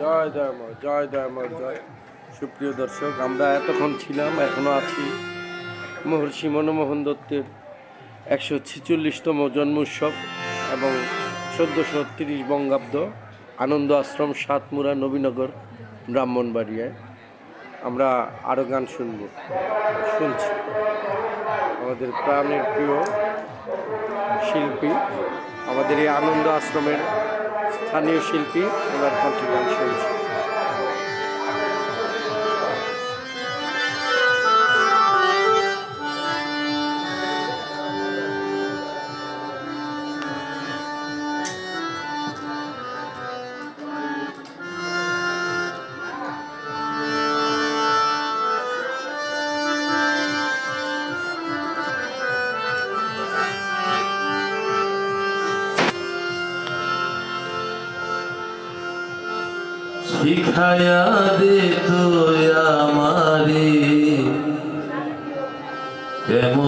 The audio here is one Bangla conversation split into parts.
জয় জয় মা জয় জয় মা জয়। সুপ্রিয় দর্শক, আমরা এতক্ষণ ছিলাম, এখনও আছি মহর্ষি মনমোহন দত্তের একশো ছেচল্লিশতম জন্মোৎসব এবং চোদ্দোশো তিরিশ বঙ্গাব্দ আনন্দ আশ্রম সাতমুরা নবীনগর, ব্রাহ্মণবাড়িয়ায়। আমরা আরও গান শুনব, শুনছি। আমাদের প্রাণের প্রিয় শিল্পী, আমাদের এই আনন্দ আশ্রমের স্থানীয় শিল্পী ওনার কণ্ঠে গান শুনছি। শিখায়া দে তুই আমারে। কেমন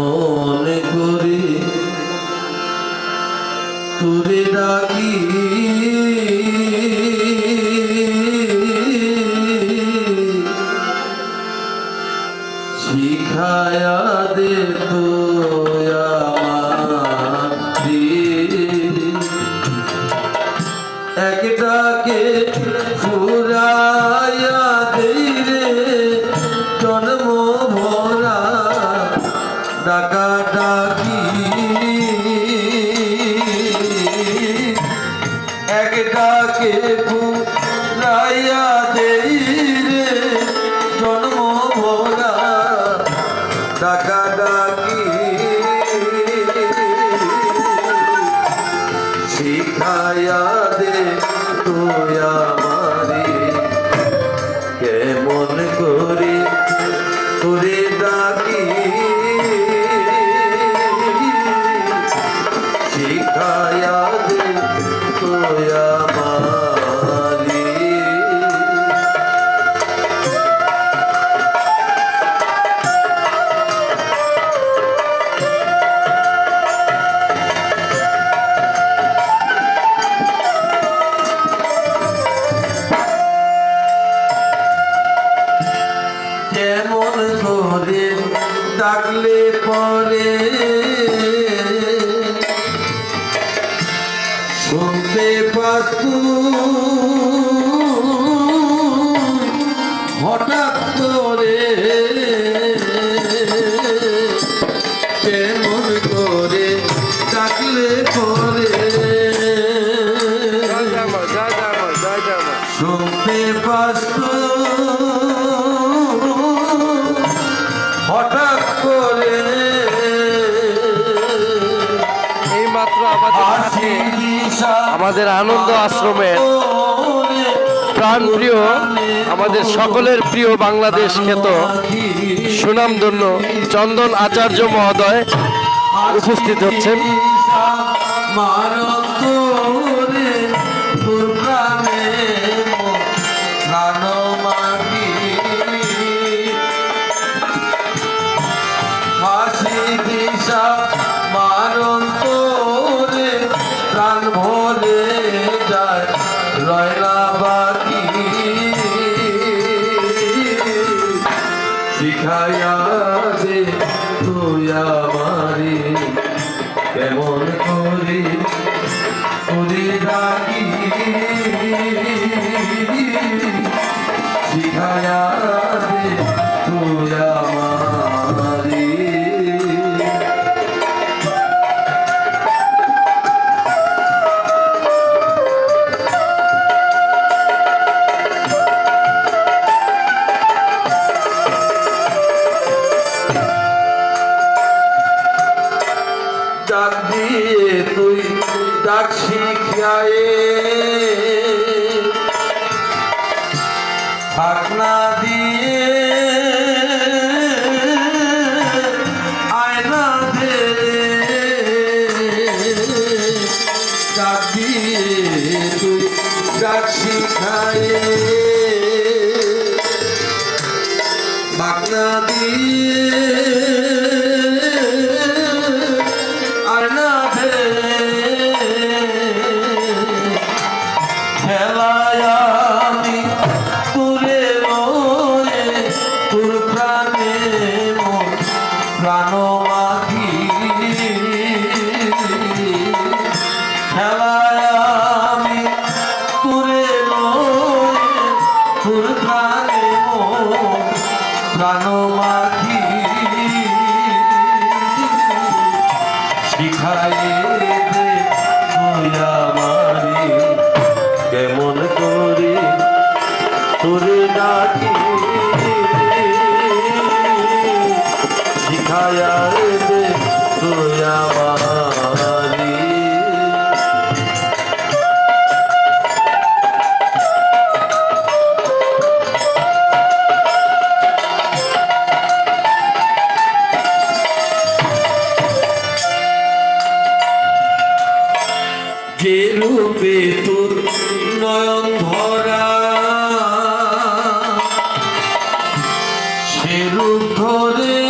ডাকা ডাকি। একটাকে ফুরাইয়া দেই রে জন্ম ভরা। ডাকা ডাকি। শিখায়া দে তুই কেমন করে ডাকলে পরে? শুনতে পাস্তু আমাদের আনন্দ আশ্রমের প্রাণ প্রিয়, আমাদের সকলের প্রিয় বাংলাদেশ খ্যাত সুনামধন্য চন্দন আচার্য মহোদয় উপস্থিত হচ্ছেন। শিখাইয়া দে তুই আমারে। কেমন করি? করি ডাকি 하나 রূপ ধরে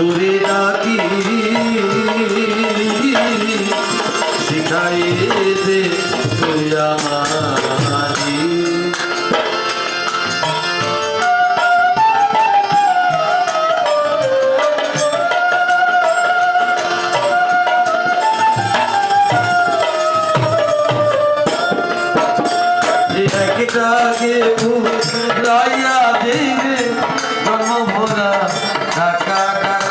সুরে ডাকি। শিখাই দে তুই আমার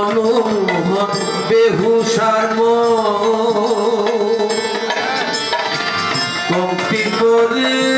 মনোহর বেহুসার কম্পি করে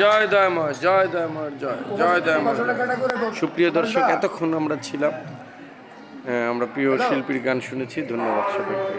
জয় দয়মর জয় দয়মর জয় জয় দয়মর সুপ্রিয় দর্শক এতক্ষণ আমরা ছিলাম। হ্যাঁ, আমরা প্রিয় শিল্পীর গান শুনেছি। ধন্যবাদ সবাইকে।